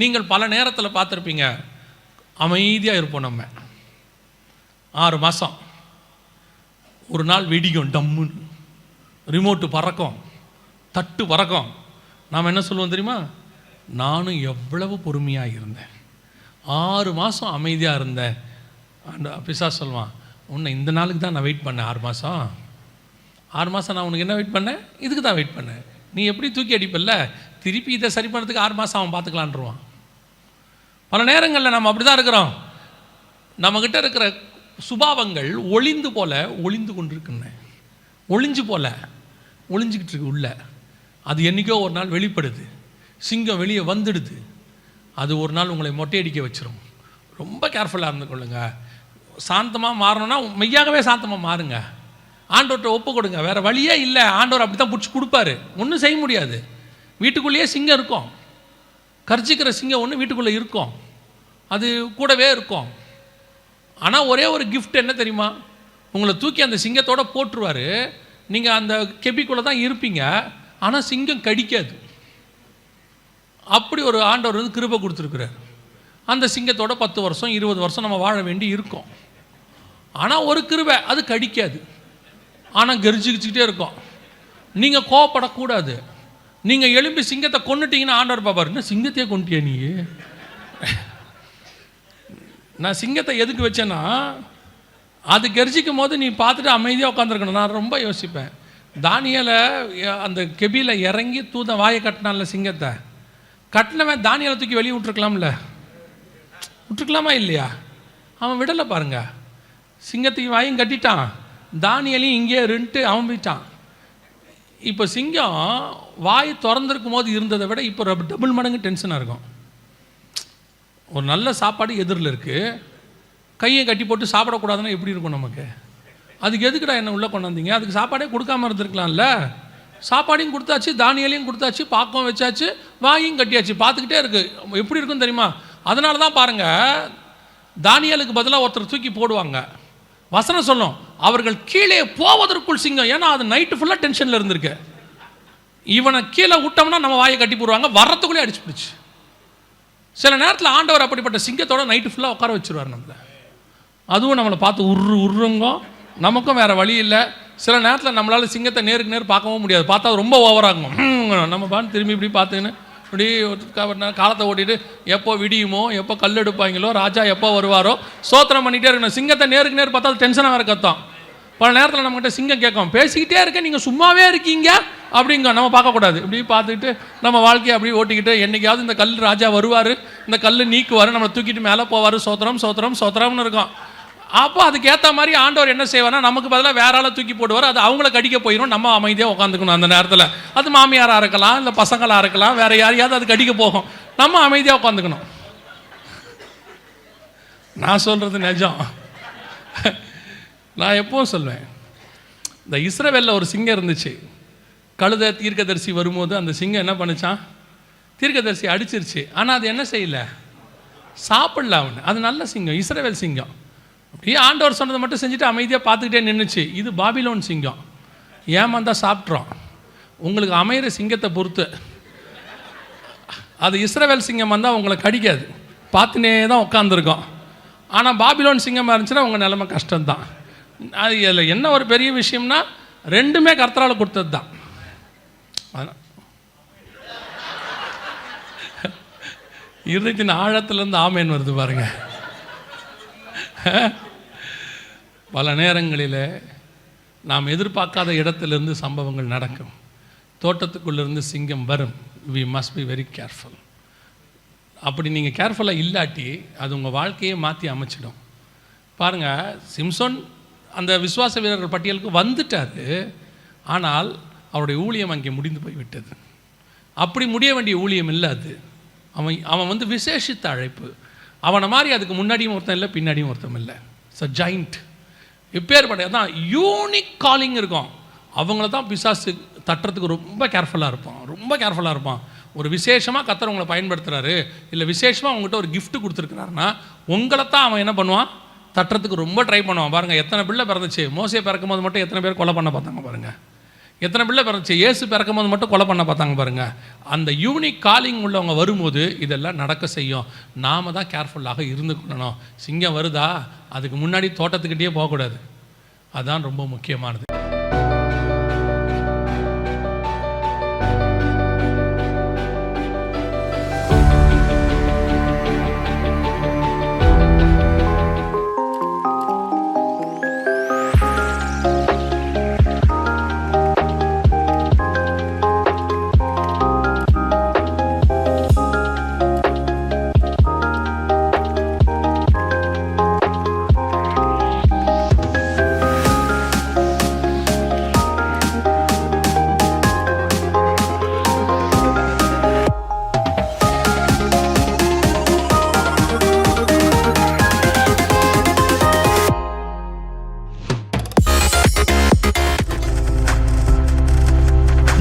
நீங்கள் பல நேரத்தில் பார்த்துருப்பீங்க. அமைதியாக இருப்போம் நம்ம. ஆறு மாதம் ஒரு நாள் வெடிக்கும் டம்முன்னு. ரிமோட்டு பறக்கும் தட்டு பறக்கும். நாம் என்ன சொல்லுவோம் தெரியுமா? நானும் எவ்வளவு பொறுமையாக இருந்தேன். ஆறு மாதம் அமைதியாக இருந்தேன். அந்த பிசா சொல்லுவான் உன்னை இந்த நாளுக்கு தான் நான் வெயிட் பண்ணேன் ஆறு மாதம் ஆறு மாதம் நான் உனக்கு என்ன வெயிட் பண்ணேன்? இதுக்கு தான் வெயிட் பண்ணேன். நீ எப்படி தூக்கி அடிப்பல்ல? திருப்பி இதை சரி பண்ணுறதுக்கு ஆறு மாதம் அவன் பார்த்துக்கலான்ருவான் பல நேரங்களில் நம்ம அப்படி தான் இருக்கிறோம். நம்மக்கிட்ட இருக்கிற சுபாவங்கள் ஒளிந்து போல ஒளிந்து கொண்டிருக்குன்னு ஒளிஞ்சு போல ஒளிஞ்சிக்கிட்டு இருக்கு உள்ள. அது என்றைக்கோ ஒரு நாள் வெளிப்படுது. சிங்கம் வெளியே வந்துடுது. அது ஒரு நாள் உங்களை மொட்டையடிக்க வச்சிரும். ரொம்ப கேர்ஃபுல்லாக இருந்து கொள்ளுங்க. சாந்தமாக மாறணும்னா மெய்யாகவே சாந்தமாக மாறுங்க. ஆண்டோர்கிட்ட ஒப்பு கொடுங்க. வேறு வழியே இல்லை. ஆண்டவர் அப்படி தான் பிடிச்சி கொடுப்பாரு. ஒன்றும் செய்ய முடியாது. வீட்டுக்குள்ளேயே சிங்கம் இருக்கும். கர்ஜிக்கிற சிங்கம் ஒன்று வீட்டுக்குள்ளே இருக்கும். அது கூடவே இருக்கும். ஆனால் ஒரே ஒரு கிஃப்ட் என்ன தெரியுமா? உங்களை தூக்கி அந்த சிங்கத்தோட போட்டுருவாரு. நீங்கள் அந்த கெபிக்குள்ளே தான் இருப்பீங்க. ஆனால் சிங்கம் கடிக்காது. அப்படி ஒரு ஆண்டவர் வந்து கிருபை கொடுத்துருக்குறாரு. அந்த சிங்கத்தோட பத்து வருஷம் இருபது வருஷம் நம்ம வாழ வேண்டி இருக்கும். ஆனால் ஒரு கிருபை அது கடிக்காது. ஆனால் கரிச்சிக்கிட்டே இருக்கும். நீங்கள் கோவப்படக்கூடாது. நீங்கள் எழும்பி சிங்கத்தை கொண்டுட்டீங்கன்னா ஆண்டவர் பாப்பார். என்ன சிங்கத்தையே கொண்டுட்டியா நீ? நான் சிங்கத்தை எதுக்கு வச்சேன்னா அது கெர்ஜிக்கும் போது நீ பார்த்துட்டு அமைதியாக உட்காந்துருக்கணும் நான் ரொம்ப யோசிப்பேன். தானியலை அந்த கெபியில் இறங்கி தூத வாயை கட்டினான்ல சிங்கத்தை. கட்டினவன் தானியலை தூக்கி வெளியே விட்டுருக்கலாம்ல. விட்டுருக்கலாமா இல்லையா? அவன் விடலை பாருங்க. சிங்கத்துக்கு வாயும் கட்டிட்டான். தானியலையும் இங்கே இருந்துட்டு அவன் போயிட்டான். இப்போ சிங்கம் வாய் திறந்துருக்கும் போது இருந்ததை விட இப்போ டபுள் மடங்கு டென்ஷனாக இருக்கும். ஒரு நல்ல சாப்பாடு எதிரில் இருக்குது கையை கட்டி போட்டு சாப்பிடக்கூடாதுன்னா எப்படி இருக்கும் நமக்கு? அதுக்கு எதுக்குடா என்ன உள்ளே கொண்டாந்தீங்க அதுக்கு சாப்பாடே கொடுக்காம இருந்திருக்கலாம்ல. சாப்பாடையும் கொடுத்தாச்சு தானியலையும் கொடுத்தாச்சு பாக்கம் வச்சாச்சு வாயும் கட்டியாச்சு. பார்த்துக்கிட்டே இருக்குது எப்படி இருக்குன்னு தெரியுமா? அதனால தான் பாருங்கள் தானியலுக்கு பதிலாக ஒருத்தர் தூக்கி போடுவாங்க. வசனம் சொல்லும் அவர்கள் கீழே போவதற்குள் சிங்கம். ஏன்னா அது நைட்டு ஃபுல்லாக டென்ஷனில் இருந்திருக்கு. இவனை கீழே விட்டோம்னா நம்ம வாயை கட்டி போடுவாங்க. வர்றதுக்குள்ளே அடிச்சு பிடிச்சி. சில நேரத்தில் ஆண்டவர் அப்படிப்பட்ட சிங்கத்தோட நைட்டு ஃபுல்லாக உட்கார வச்சுருவார் நம்மளை. அதுவும் நம்மளை பார்த்து உரு உருங்கும் நமக்கும் வேறு வழி இல்லை. சில நேரத்தில் நம்மளால் சிங்கத்தை நேருக்கு நேர் பார்க்கவும் முடியாது. பார்த்தா ரொம்ப ஓவராகும் நம்ம பான் திரும்பி இப்படி பார்த்துக்கின்னு இப்படி ஒரு காலத்தை ஓட்டிட்டு எப்போ விடியுமோ எப்போ கல் எடுப்பாங்களோ ராஜா எப்போ வருவாரோ சோத்திரம் பண்ணிகிட்டே இருக்கணும். சிங்கத்தை நேருக்கு நேர் பார்த்தா அது டென்ஷனாக வேறு கத்தான் பல நேரத்தில் நம்மகிட்ட சிங்கம் கேட்கும். பேசிக்கிட்டே இருக்க நீங்கள் சும்மாவே இருக்கீங்க? அப்படிங்க. நம்ம பார்க்கக்கூடாது. இப்படி பார்த்துக்கிட்டு நம்ம வாழ்க்கையை அப்படி ஓட்டிக்கிட்டு என்றைக்காவது இந்த கல் ராஜா வருவார் இந்த கல் நீக்குவார் நம்மளை தூக்கிட்டு மேலே போவார் சோத்திரம் சோத்திரம் சோத்திரம்னு இருக்கும். அப்போ அதுக்கேற்ற மாதிரி ஆண்டவர் என்ன செய்வார்னா நமக்கு பதிலாக வேற ஆளை தூக்கி போடுவார். அது அவங்கள கடிக்க போயிடும் நம்ம அமைதியாக உட்காந்துக்கணும் அந்த நேரத்தில். அது மாமியாராக இருக்கலாம் இல்லை பசங்களாக இருக்கலாம் வேற யாரையாவது அது கடிக்க போகும். நம்ம அமைதியாக உட்காந்துக்கணும் நான் சொல்கிறது நிஜம். நான் எப்பவும் சொல்வேன்? இந்த இஸ்ரவேலில் ஒரு சிங்கம் இருந்துச்சு. கழுத தீர்க்கதரிசி வரும்போது அந்த சிங்கம் என்ன பண்ணுச்சான் தீர்க்கதரிசி அடிச்சிருச்சு. ஆனால் அது என்ன செய்யல? சாப்பிடல அவன். அது நல்ல சிங்கம் இஸ்ரவேல் சிங்கம். அப்படியே ஆண்டவர் சொன்னதை மட்டும் செஞ்சுட்டு அமைதியாக பார்த்துக்கிட்டே நின்றுச்சு இது பாபிலோன் சிங்கம். ஏமாந்தா சாப்பிட்றோம். உங்களுக்கு அமையிற சிங்கத்தை பொறுத்து. அது இஸ்ரவேல் சிங்கம் வந்தால் உங்களை கடிக்காது. பார்த்துனே தான் உட்காந்துருக்கோம் ஆனால் பாபிலோன் சிங்கமாக இருந்துச்சுன்னா உங்கள் நிலைமை கஷ்டம்தான். அது இதில் என்ன ஒரு பெரிய விஷயம்னா ரெண்டுமே கர்த்தரால் கொடுத்தது தான் இருதயத்தின் ஆழத்துலேருந்து ஆமேன் வருது பாருங்க. பல நேரங்களில் நாம் எதிர்பார்க்காத இடத்துலேருந்து சம்பவங்கள் நடக்கும். தோட்டத்துக்குள்ளேருந்து சிங்கம் வரும். We must be very careful அப்படி நீங்கள் கேர்ஃபுல்லாக இல்லாட்டி அது உங்கள் வாழ்க்கையை மாற்றி அமைச்சிடும். பாருங்கள் சிம்சோன் அந்த விசுவாச வீரர்கள் பட்டியலுக்கு வந்துட்டார். ஆனால் அவருடைய ஊழியம் அங்கே முடிந்து போய் விட்டது அப்படி முடிய வேண்டிய ஊழியம் இல்லை அது. அவன் அவன் வந்து விசேஷித்த அழைப்பு. அவனை மாதிரி அதுக்கு முன்னாடியும் ஒருத்தன் இல்லை பின்னாடியும் ஒருத்தன் இல்லை. ஸோ ஜாயிண்ட் இப்பேற்பட்ட தான் யூனிக் காலிங் இருக்கும். அவங்கள தான் பிசாசு தட்டுறதுக்கு ரொம்ப கேர்ஃபுல்லாக இருப்பான். ரொம்ப கேர்ஃபுல்லாக இருப்பான். ஒரு விசேஷமாக கத்தர் உங்களை பயன்படுத்துகிறாரு இல்லை விசேஷமாக உங்கள்கிட்ட ஒரு கிஃப்ட் கொடுத்துருக்குறாருன்னா உங்களை தான் அவன் என்ன பண்ணுவான்? தட்டுறதுக்கு ரொம்ப ட்ரை பண்ணுவான். பாருங்கள் எத்தனை பிள்ளை பிறந்துச்சு? மோசையை பிறக்கும் போது மட்டும் எத்தனை பேர் கொலை பண்ண பார்த்தாங்க பாருங்கள் எத்தனை பிள்ளை பிறந்துச்சு? ஏசு பிறக்கும் போது மட்டும் கொலை பண்ண பார்த்தாங்க பாருங்க. அந்த யூனிக் காலிங் உள்ளவங்க வரும்போது இதெல்லாம் நடக்க செய்யும். நாம தான் கேர்ஃபுல்லாக இருந்து கொள்ளணும். சிங்கம் வருதா? அதுக்கு முன்னாடி தோட்டத்துக்கிட்டே போகக்கூடாது. அதான் ரொம்ப முக்கியமானது.